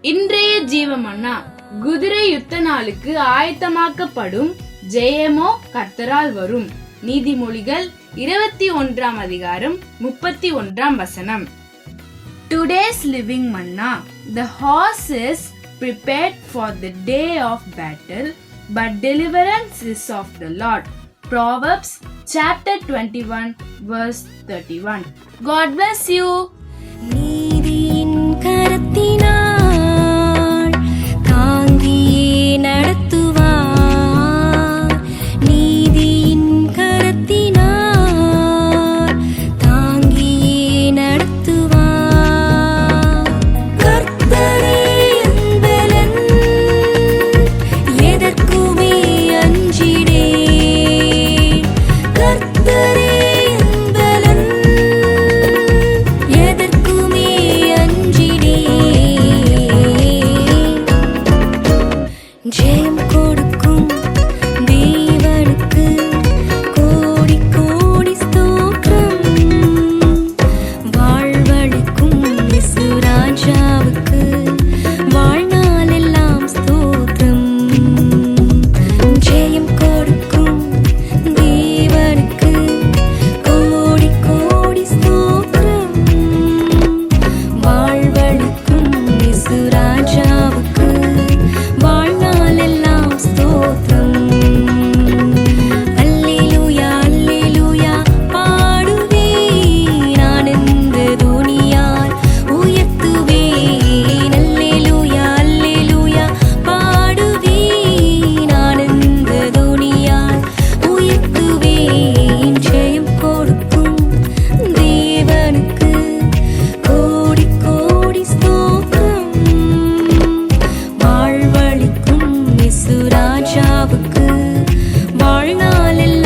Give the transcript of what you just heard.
இன்றைய ஜீவமன்னா குதிரை யுத்த நாளுக்கு ஆயத்தமாக்கப்படும் ஜெயமோ கர்த்தரால் வரும். நீதிமொழிகள் இருபத்தி ஒன்றாம் அதிகாரம் முப்பத்தி ஒன்றாம் வசனம். Today's living manna the horse is prepared for the day of battle, but deliverance is of the Lord. Proverbs chapter 21, verse 31. God bless you. அம்மாவுக்கு வாழ்நாளில்